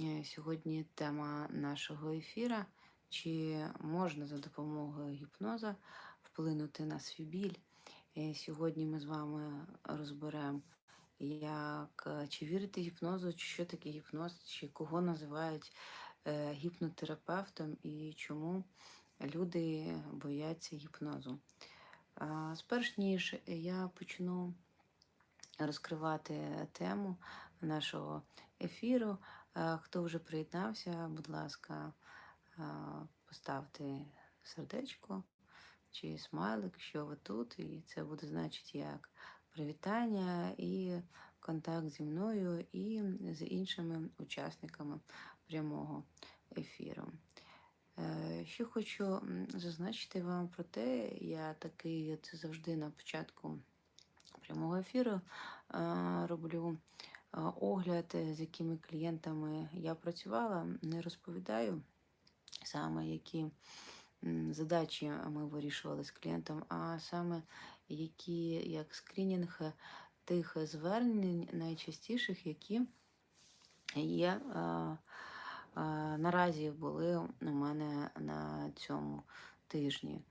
Е, Сьогодні тема нашого ефіра: чи можна за допомогою гіпноза вплинути на свій біль? Е, Сьогодні ми з вами розберемо, як е, чи вірити гіпнозу, чи що таке гіпноз, чи кого називають гіпнотерапевтом і чому люди бояться гіпнозу. Сперш ніж я почну розкривати тему нашого ефіру. Е, Хто вже приєднався, будь ласка, е, поставте сердечко чи смайлик, що ви тут, і це буде значити як привітання і контакт зі мною і з іншими учасниками прямого ефіру. Е, Ще хочу зазначити вам про те, я такий от завжди на початку прямого ефіру роблю огляд, е, з якими клієнтами я працювала, не розповідаю саме які задачі ми вирішували з клієнтом, а саме які як скринінг е, тих звернень найчастіших, які є наразі були у мене на цьому тижні.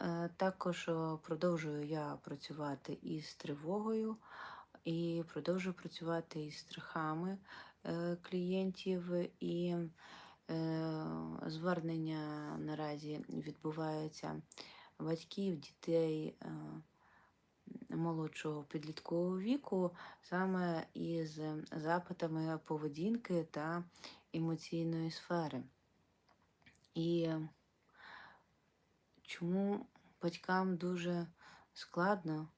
Е, Також продовжую я працювати із тривогою і продовжую працювати із страхами е, клієнтів. І е, звернення наразі відбуваються батьків, дітей е, молодшого підліткового віку, саме із запитами поведінки та емоційної сфери. І чому батькам дуже складно,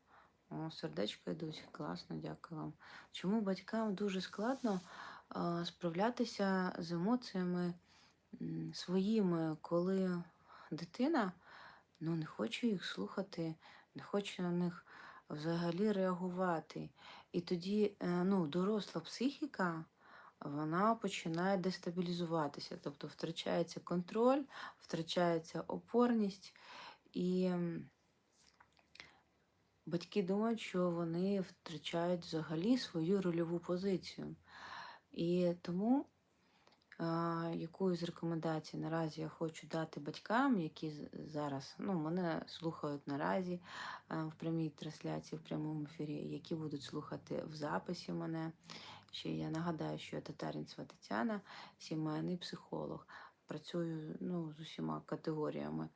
о, сердечко йдуть, класно, дякую вам. Чому батькам дуже складно а, справлятися з емоціями м, своїми, коли дитина ну, не хоче їх слухати, не хоче на них взагалі реагувати. І тоді е, ну, доросла психіка. Вона починає дестабілізуватися, тобто втрачається контроль, втрачається опорність, і батьки думають, що вони втрачають взагалі свою рольову позицію. І тому яку з рекомендацій наразі я хочу дати батькам, які зараз ну, мене слухають наразі в прямій трансляції, в прямому ефірі, які будуть слухати в записі мене. Ще я нагадаю, що я Татарінцева Тетяна, сімейний психолог. Працюю ну, з усіма категоріями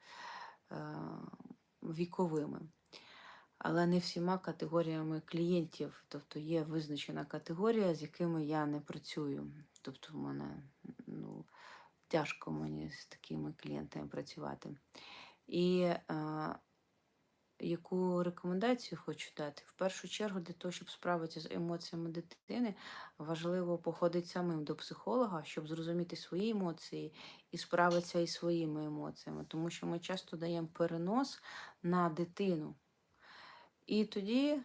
е, віковими, але не всіма категоріями клієнтів. Тобто є визначена категорія, з якими я не працюю. Тобто в мене ну, тяжко мені з такими клієнтами працювати. І е, яку рекомендацію хочу дати? В першу чергу, для того, щоб справитися з емоціями дитини, важливо походити самим до психолога, щоб зрозуміти свої емоції і справитися із своїми емоціями, тому що ми часто даємо перенос на дитину. І тоді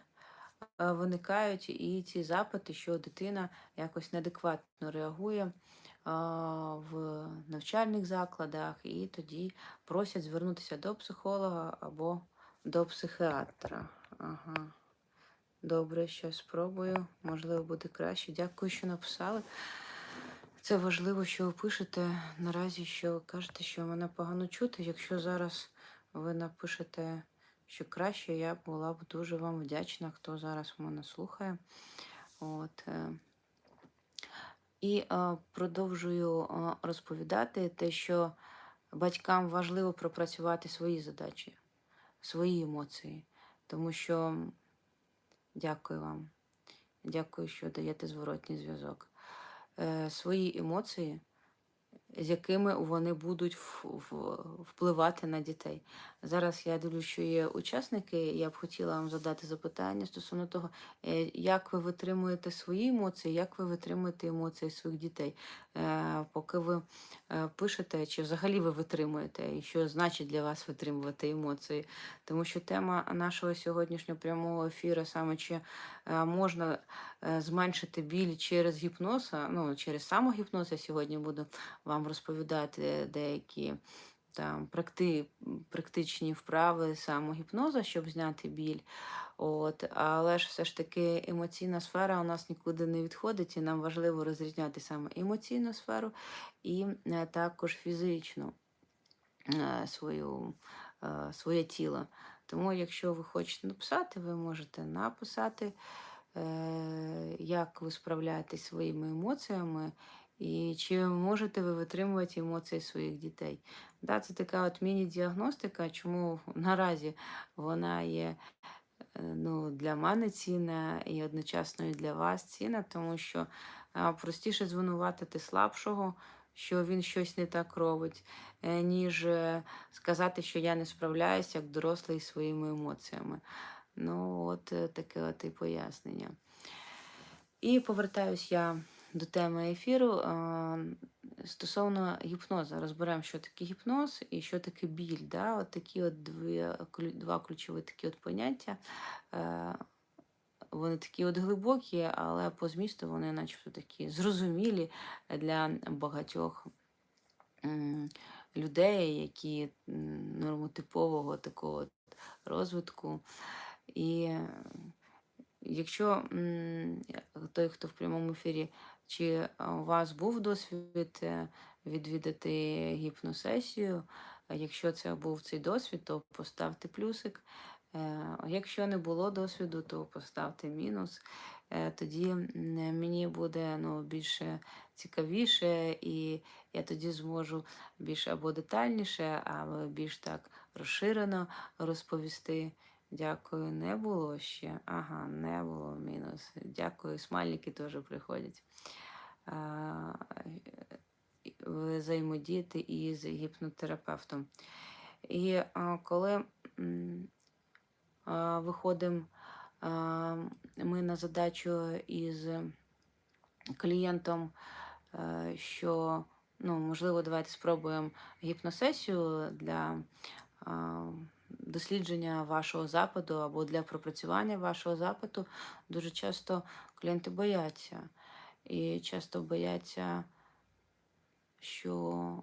е, виникають і ці запити, що дитина якось неадекватно реагує в навчальних закладах, і тоді просять звернутися до психолога або до психіатра. Ага. Добре, що спробую. Можливо, буде краще. Дякую, що написали. Це важливо, що ви пишете. Наразі що кажете, що мене погано чути. Якщо зараз ви напишете, що краще, я була б дуже вам вдячна, хто зараз мене слухає. От. е. І е, продовжую е, розповідати те, що батькам важливо пропрацювати свої задачі, свої емоції. Тому що дякую вам. Дякую, що даєте зворотній зв'язок. Свої емоції, з якими вони будуть впливати на дітей. Зараз я дивлюся, що є учасники. Я б хотіла вам задати запитання стосовно того, е, як ви витримуєте свої емоції, як ви витримуєте емоції своїх дітей. Е, Поки ви е, пишете, чи взагалі ви витримуєте, і що значить для вас витримувати емоції. Тому що тема нашого сьогоднішнього прямого ефіру саме чи можна зменшити біль через гіпноз, ну, через самогіпноз. Я сьогодні буду вам розповідати деякі там практи, практичні вправи самогіпноза, щоб зняти біль. От, але ж все ж таки емоційна сфера у нас нікуди не відходить, і нам важливо розрізняти саме емоційну сферу і е, також фізичну е, свою, е, своє тіло. Тому, якщо ви хочете написати, ви можете написати, як ви справляєтесь своїми емоціями, і чи можете ви витримувати емоції своїх дітей. Да, це така от міні-діагностика, чому наразі вона є е, ну, для мене цінна і одночасно і для вас цінна, тому що простіше звинуватити слабшого, що він щось не так робить, е, ніж е, сказати, що я не справляюся як дорослий своїми емоціями. Ну, от таке от і пояснення. І повертаюсь я до теми ефіру. Стосовно гіпнозу, розберемо, що таке гіпноз і що таке біль. Да? От такі от дві, два ключові такі от поняття. Е, Вони такі от глибокі, але по змісту вони начебто такі зрозумілі для багатьох людей, які нормотипового такого розвитку. І якщо той, хто в прямому ефірі, чи у вас був досвід е, відвідати гіпносесію? Якщо це був цей досвід, то поставте плюсик. Е, якщо не було досвіду, то поставте мінус. Е, Тоді мені буде ну, більше цікавіше, і я тоді зможу більш або детальніше, або більш так розширено розповісти. Дякую, не було ще. Ага, не було мінус. Дякую, смайлики теж приходять. А, взаємодіяти із гіпнотерапевтом. І а, коли а, виходимо а, ми на задачу із клієнтом, е, що ну, можливо, давайте спробуємо гіпносесію для а, дослідження вашого запиту або для пропрацювання вашого запиту. Дуже часто клієнти бояться. І часто бояться, що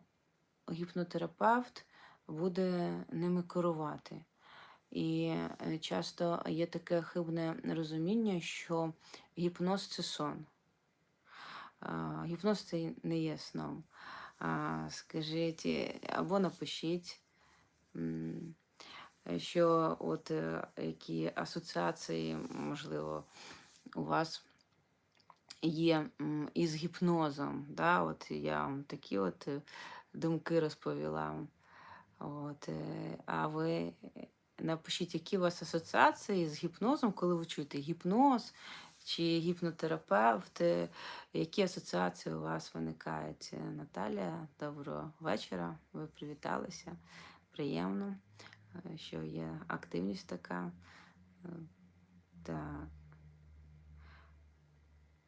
гіпнотерапевт буде ними керувати. І е, часто є таке хибне розуміння, що гіпноз це сон. Гіпноз це не є сном. Скажіть або напишіть, що от які асоціації, можливо, у вас є із гіпнозом. Да? От я вам такі от е, думки розповіла. От, е, а ви напишіть, які у вас асоціації з гіпнозом, коли ви чуєте гіпноз чи гіпнотерапевт, е, які асоціації у вас виникають? Наталія, доброго вечора. Ви привіталися. Приємно, що є активність така. Е, Так.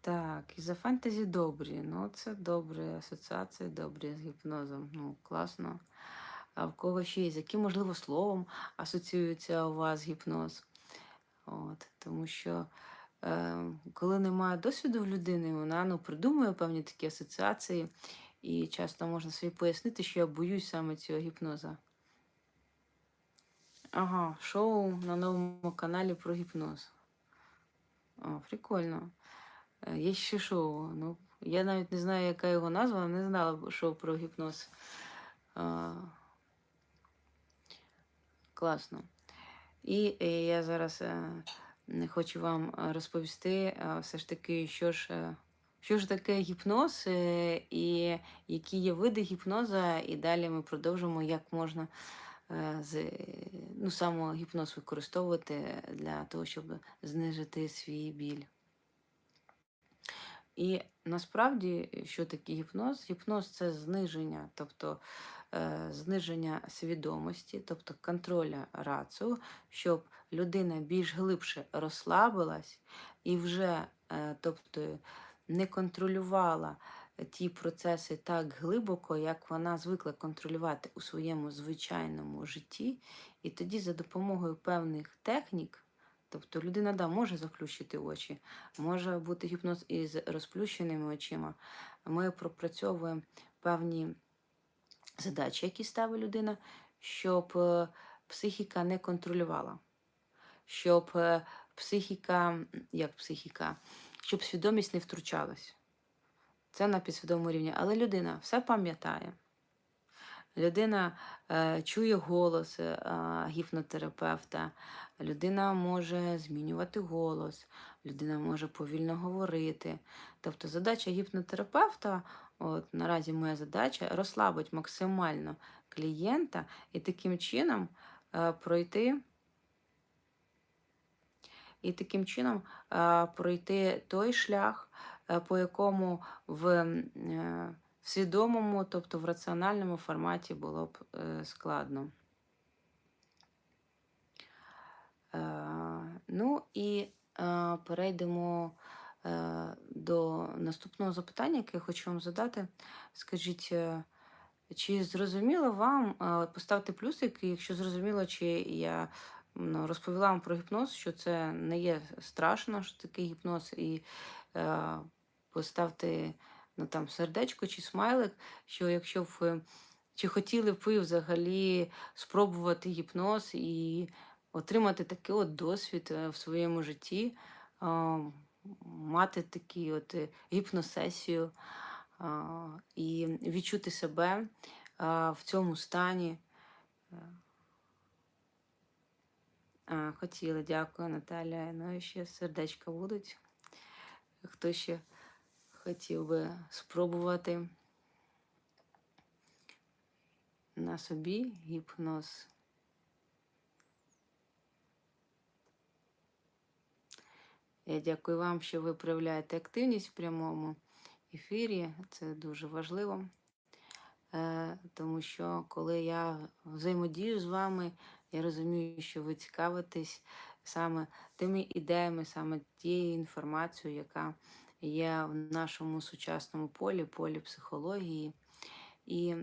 Так, і за фентезі добрі. Ну, це добрі асоціації, добрі з гіпнозом. Ну, класно. А в кого ще є? З яким, можливо, словом асоціюється у вас гіпноз? От, тому що е, коли немає досвіду в людини, вона ну, придумує певні такі асоціації, і часто можна собі пояснити, що я боюсь саме цього гіпноза. Ага, шоу на новому каналі про гіпноз. О, прикольно. Е, Є ще шоу. Ну, я навіть не знаю, яка його назва, не знала шоу про гіпноз. А, класно. І е, я зараз е, хочу вам е, розповісти е, все ж таки, що ж, е, що ж таке гіпноз е, і які є види гіпноза, і далі ми продовжимо, як можна е, з, е, ну, самогіпноз використовувати для того, щоб знижити свій біль. І насправді, що таке гіпноз? Гіпноз це зниження, тобто е, зниження свідомості, тобто контроля рацію, щоб людина більш глибше розслабилась і вже е, тобто, не контролювала ті процеси так глибоко, як вона звикла контролювати у своєму звичайному житті. І тоді за допомогою певних технік, тобто людина да, може заплющити очі, може бути гіпноз із розплющеними очима. Ми пропрацьовуємо певні задачі, які ставить людина, щоб е, психіка не контролювала. щоб е, психіка, як психіка, щоб свідомість не втручалась. Це на підсвідомому рівні. Але людина все пам'ятає. Людина е, чує голос е, гіпнотерапевта, людина може змінювати голос, людина може повільно говорити. Тобто задача гіпнотерапевта, от наразі моя задача, розслабить максимально клієнта і таким чином е, пройти. І таким чином е, пройти той шлях, по якому в е, в свідомому, тобто в раціональному форматі було б е, складно. Е, ну і е, перейдемо е, до наступного запитання, яке я хочу вам задати. Скажіть, е, чи зрозуміло вам, е, поставте плюсик, якщо зрозуміло, чи я ну, розповіла вам про гіпноз, що це не є страшно, що таке гіпноз, і е, поставте ну, там, сердечко чи смайлик, що якщо б ви, чи хотіли б ви взагалі спробувати гіпноз і отримати такий от досвід е, в своєму житті, мати такі от е, гіпносесію і відчути себе в цьому стані. Е, А, хотіла, дякую, Наталя. Ну і ще сердечка будуть. Хто ще хотів би спробувати на собі гіпноз? Я дякую вам, що ви проявляєте активність в прямому ефірі. Це дуже важливо. Е, тому що коли я взаємодію з вами, я розумію, що ви цікавитесь саме тими ідеями, саме тією інформацією, яка є в нашому сучасному полі, полі психології. І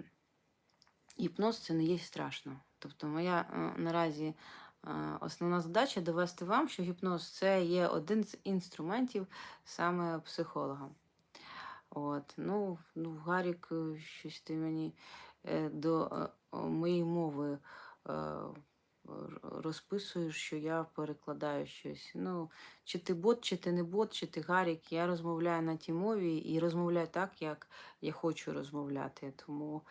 гіпноз це не є страшно. Тобто, моя е, наразі е, основна задача довести вам, що гіпноз це є один з інструментів саме психолога. От, ну, ну, Гарік, е, щось ти мені до моєї мови розписуєш, що я перекладаю щось. Ну, чи ти бот, чи ти не бот, чи ти Гарік. Я розмовляю на тій мові і розмовляю так, як я хочу розмовляти. Тому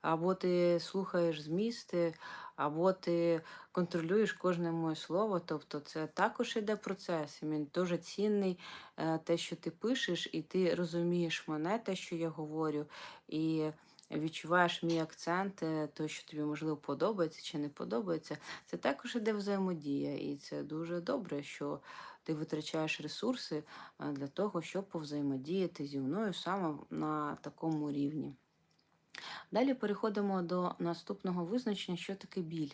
або ти слухаєш змісти, або ти контролюєш кожне моє слово. Тобто це також іде процес. і Він дуже цінний, е, те, що ти пишеш, і ти розумієш мене, те, що я говорю, і відчуваєш мій акцент, е, то, що тобі можливо подобається чи не подобається. Це також іде взаємодія, і це дуже добре, що ти витрачаєш ресурси е, для того, щоб повзаємодіяти зі мною саме на такому рівні. Далі переходимо до наступного визначення, що таке біль.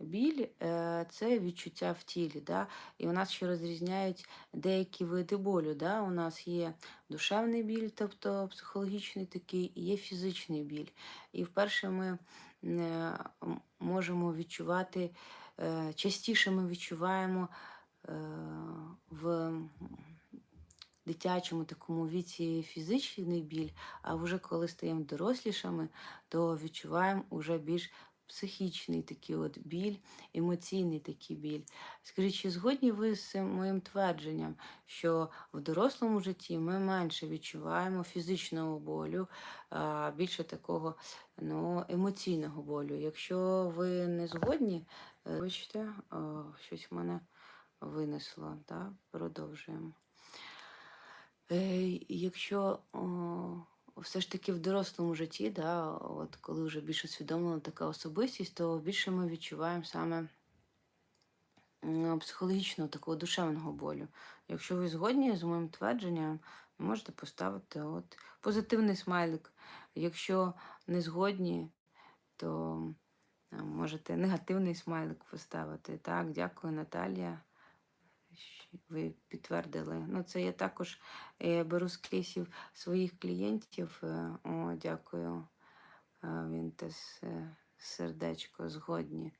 Біль е, це відчуття в тілі. Да? І у нас ще розрізняють деякі види болю. Да? У нас є душевний біль, тобто психологічний такий, і є фізичний біль. І вперше ми е, можемо відчувати, е, частіше ми відчуваємо в дитячому такому віці фізичний біль, а вже коли стаємо дорослішими, то відчуваємо уже більш психічний такий от біль, емоційний такий біль. Скажіть, чи згодні ви з моїм твердженням, що в дорослому житті ми менше відчуваємо фізичного болю, більше такого ну, емоційного болю? Якщо ви не згодні, е, вибачте, о, щось в мене винесло, да? продовжуємо. Е, якщо все ж таки в дорослому житті, да, от коли вже більш усвідомлена така особистість, то більше ми відчуваємо саме психологічного такого душевного болю. Якщо ви згодні з моїм твердженням, можете поставити от позитивний смайлик. Якщо не згодні, то можете негативний смайлик поставити. Так, дякую, Наталія. Ви підтвердили. Ну, це я також е, беру з кейсів своїх клієнтів. Е, О, дякую. Е, Він теж сердечко згодні.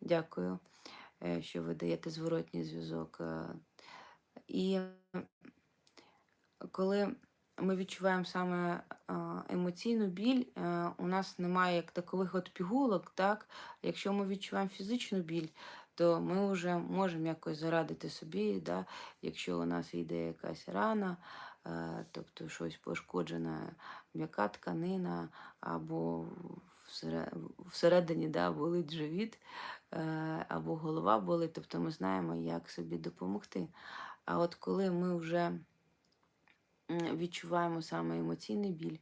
Дякую, що ви даєте зворотній зв'язок. І коли ми відчуваємо саме емоційну біль, у нас немає як такових от пігулок. Так? Якщо ми відчуваємо фізичну біль, то ми вже можемо якось зарадити собі, да, якщо у нас йде якась рана, е, тобто щось пошкоджена м'яка тканина, або всередині да, болить живіт, е, або голова болить, тобто ми знаємо, як собі допомогти. А от коли ми вже відчуваємо саме емоційний біль,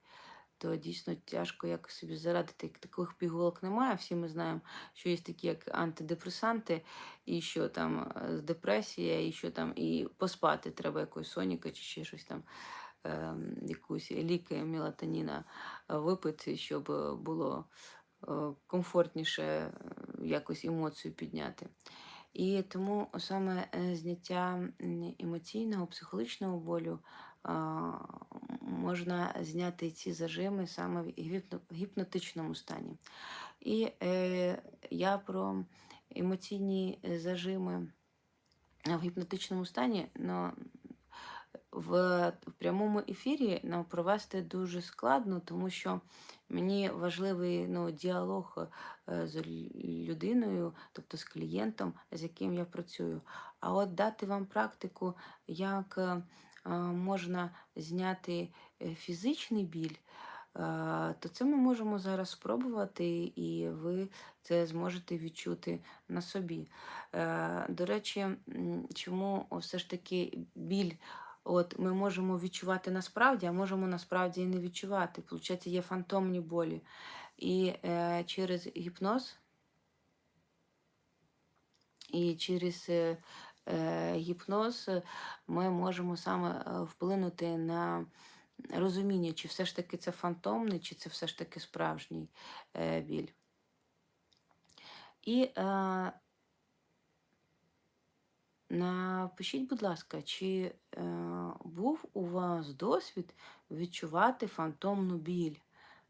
то дійсно тяжко якось собі зарадити. Таких пігулок немає. Всі ми знаємо, що є такі, як антидепресанти, і що там е, депресія, і що там, і поспати треба якось соніка чи ще щось там, ем, якусь ліки мелатоніна е, випити, щоб е, було комфортніше якось емоцію підняти. І тому саме е, зняття емоційного, психологічного болю можна зняти ці зажими саме в гіпнотичному стані. І е, я про емоційні е, зажими в гіпнотичному стані, в, прямому ефірі нам провести дуже складно, тому що мені важливий ну, діалог е, з людиною, тобто з клієнтом, з яким я працюю. А от дати вам практику, як е, е, можна зняти фізичний біль. То це ми можемо зараз спробувати, і ви це зможете відчути на собі. До речі, чому все ж таки біль От ми можемо відчувати насправді, а можемо насправді і не відчувати. Получається, є фантомні болі. І е, через гіпноз, і через е, е, гіпноз ми можемо саме е, вплинути на розуміння, чи все ж таки це фантомний, чи це все ж таки справжній е, біль. І е, Напишіть, будь ласка, чи е, був у вас досвід відчувати фантомну біль?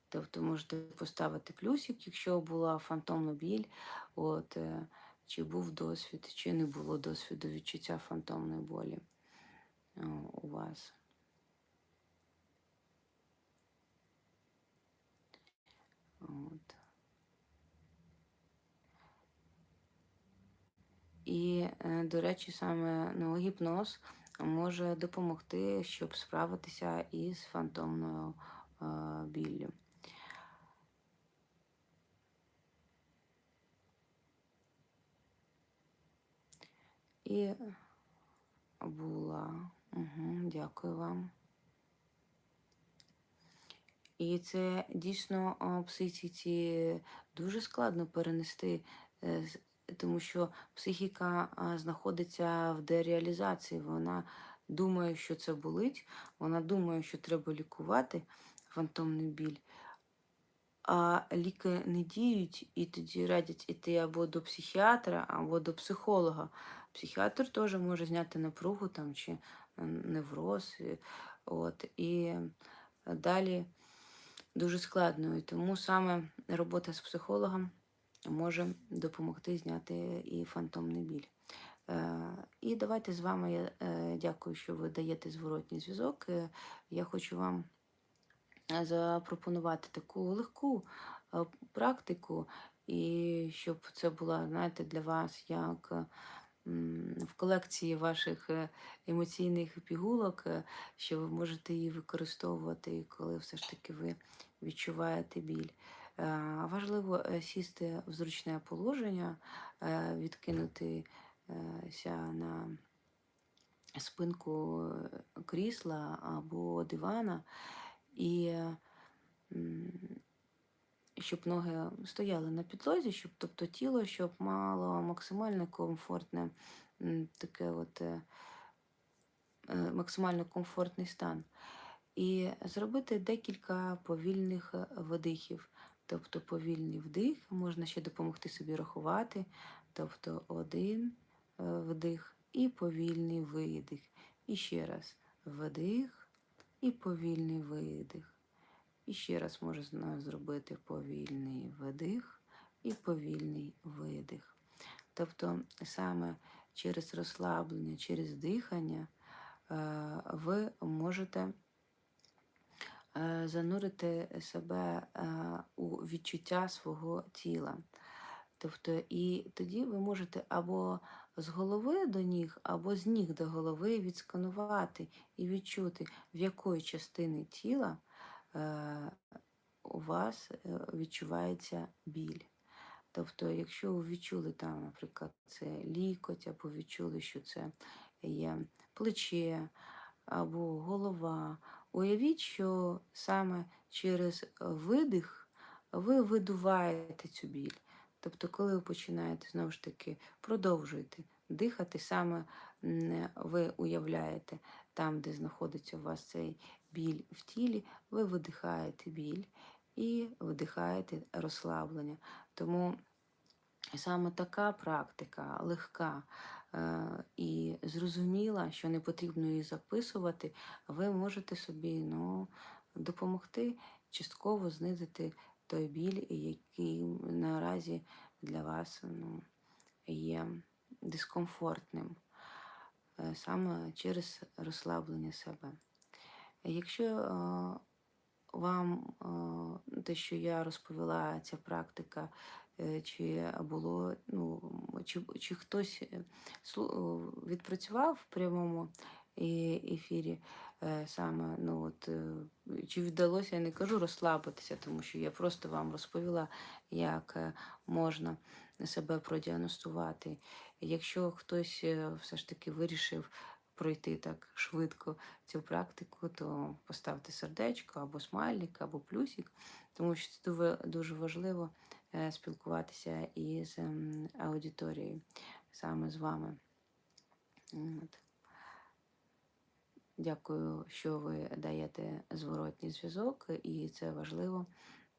Тобто можете поставити плюсик, якщо була фантомна біль, от, е, чи був досвід, чи не було досвіду відчуття фантомної болі е, у вас. От. І, е, до речі, саме ну, гіпноз може допомогти, щоб справитися із фантомною е, біллю. І була. Угу, дякую вам. І це дійсно о, психіці дуже складно перенести, е, тому що психіка знаходиться в дереалізації. Вона думає, що це болить, вона думає, що треба лікувати фантомний біль, а ліки не діють, і тоді радять іти або до психіатра, або до психолога. Психіатр теж може зняти напругу там, чи невроз. От, і далі дуже складно. І тому саме робота з психологом може допомогти зняти і фантомний біль. Е, І давайте з вами я е, дякую, що ви даєте зворотній зв'язок. Е, Я хочу вам запропонувати таку легку практику, і щоб це була, знаєте, для вас як в колекції ваших емоційних пігулок, що ви можете її використовувати, коли все ж таки ви відчуваєте біль. Е, Важливо е, сісти в зручне положення, е, відкинутися на спинку крісла або дивана, і щоб ноги стояли на підлозі, щоб тобто тіло щоб мало максимально комфортне таке от максимально комфортний стан. І зробити декілька повільних видихів. Тобто повільний вдих, можна ще допомогти собі рахувати. Тобто один е, вдих і повільний видих. І ще раз вдих і повільний видих. І ще раз можна зробити повільний вдих і повільний видих. Тобто саме через розслаблення, через дихання е, ви можете занурити себе е, у відчуття свого тіла. Тобто, і тоді ви можете або з голови до ніг, або з ніг до голови відсканувати і відчути, в якої частини тіла е, у вас е, відчувається біль. Тобто, якщо ви відчули там, наприклад, це лікоть, або відчули, що це є плече або голова, уявіть, що саме через видих ви видуваєте цю біль. Тобто, коли ви починаєте знову ж таки продовжуєте дихати, саме ви уявляєте там, де знаходиться у вас цей біль в тілі, ви видихаєте біль і видихаєте розслаблення. Тому саме така практика легка і зрозуміла, що не потрібно її записувати, ви можете собі ну, допомогти частково знизити той біль, який наразі для вас ну, є дискомфортним, е, саме через розслаблення себе. Якщо е, вам е, те, що я розповіла, ця практика, е, чи було, ну, чи, чи хтось е, е, відпрацював в прямому е- ефірі е, саме, ну от, е, чи вдалося, я не кажу розслабитися, тому що я просто вам розповіла, як е, можна себе продіагностувати. Якщо хтось е, все ж таки вирішив пройти так швидко цю практику, то поставте сердечко або смайлик, або плюсик, тому що це дуже, важливо е, спілкуватися із ем, аудиторією, саме з вами. От. Дякую, що ви даєте зворотній зв'язок, і це важливо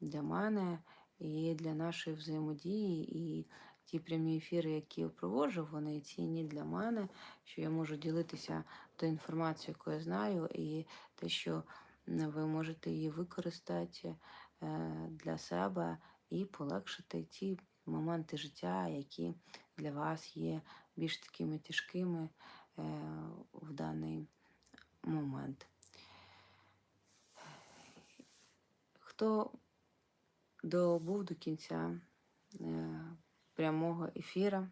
для мене і для нашої взаємодії. І ті прямі ефіри, які я проводжу, вони цінні для мене, що я можу ділитися тою інформацією, яку я знаю, і те, що ви можете її використати е, для себе і полегшити ті моменти життя, які для вас є більш такими тяжкими е, в даний момент. Хто добув до кінця е, прямого ефіра,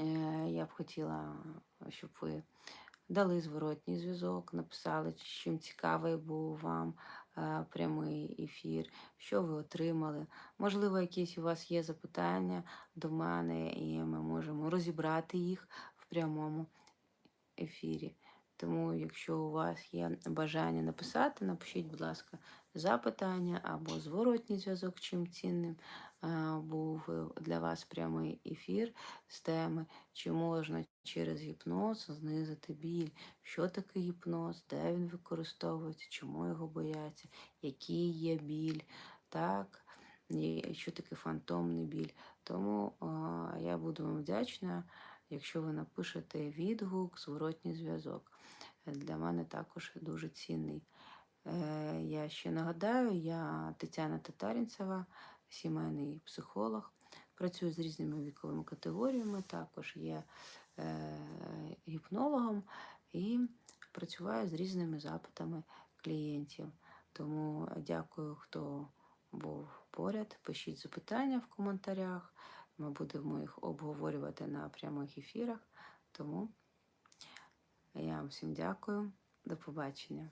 е, я б хотіла, щоб ви дали зворотній зв'язок, написали, чим цікавий був вам е, прямий ефір, що ви отримали. Можливо, якісь у вас є запитання до мене, і ми можемо розібрати їх в прямому ефірі. Тому, якщо у вас є бажання написати, напишіть, будь ласка, запитання або зворотній зв'язок, чим цінним був е, для вас прямий ефір з теми, чи можна через гіпноз знизити біль, що таке гіпноз, де він використовується, чому його бояться, який є біль, так, і що таке фантомний біль. Тому е, я буду вам вдячна, якщо ви напишете відгук, зворотній зв'язок. Для мене також дуже цінний. Е, Я ще нагадаю, я Тетяна Татарінцева, сімейний психолог. Працюю з різними віковими категоріями, також є е, гіпнологом і працюю з різними запитами клієнтів. Тому дякую, хто був поряд. Пишіть запитання в коментарях. Ми будемо їх обговорювати на прямих ефірах. Тому я вам всім дякую. До побачення.